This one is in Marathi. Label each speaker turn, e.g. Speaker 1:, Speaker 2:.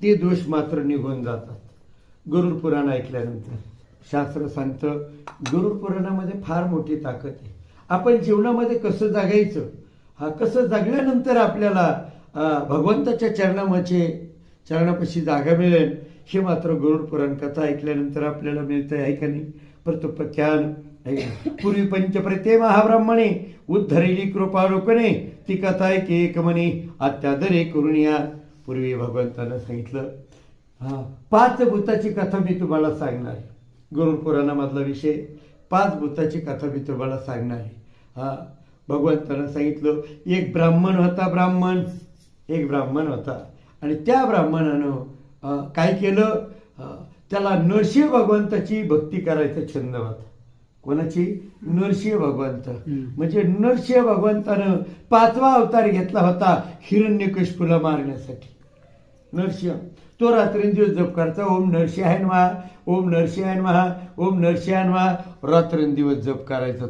Speaker 1: ते दोष मात्र निघून जातात. गरुड पुराण ऐकल्यानंतर शास्त्र सांगतं गरुड पुराणामध्ये फार मोठी ताकद आहे. आपण जीवनामध्ये कसं जगायचं? हा कसं जगल्यानंतर आपल्याला भगवंताच्या चरणामध्ये चरणापाशी जागा मिळेल हे मात्र गरुड पुराण कथा ऐकल्यानंतर आपल्याला मिळतं आहे का नाही? प्रतुपख्यान पूर्वी पंचप्रते महाब्राह्मणे उद्धरेली कृपा रोकणे ती कथा एक एक म्हणे अत्यादरे करुणिया पूर्वी भगवंतानं सांगितलं हा पाच भूताची कथा मी तुम्हाला सांगणार. आहे गरुड पुराणामधला विषय पाच भूताची कथा मी तुम्हाला सांगणार. आहे हा भगवंतानं सांगितलं एक ब्राह्मण होता ब्राह्मण एक ब्राह्मण होता. आणि त्या ब्राह्मणानं काय केलं? त्याला नरसिंह भगवंताची भक्ती करायचा छंद होता. कोणाची? नरसिंह भगवंत. म्हणजे नरसिंह भगवंतानं पाचवा अवतार घेतला होता हिरण्यकशिपूला मारण्यासाठी. नरसिंह तो रात्रंदिवस जप करता ओम नरसिंहायन महा ओम नरसिंहाय महा ओम नरसिंहायन महा रात्रंदिवस जप करायचा तो.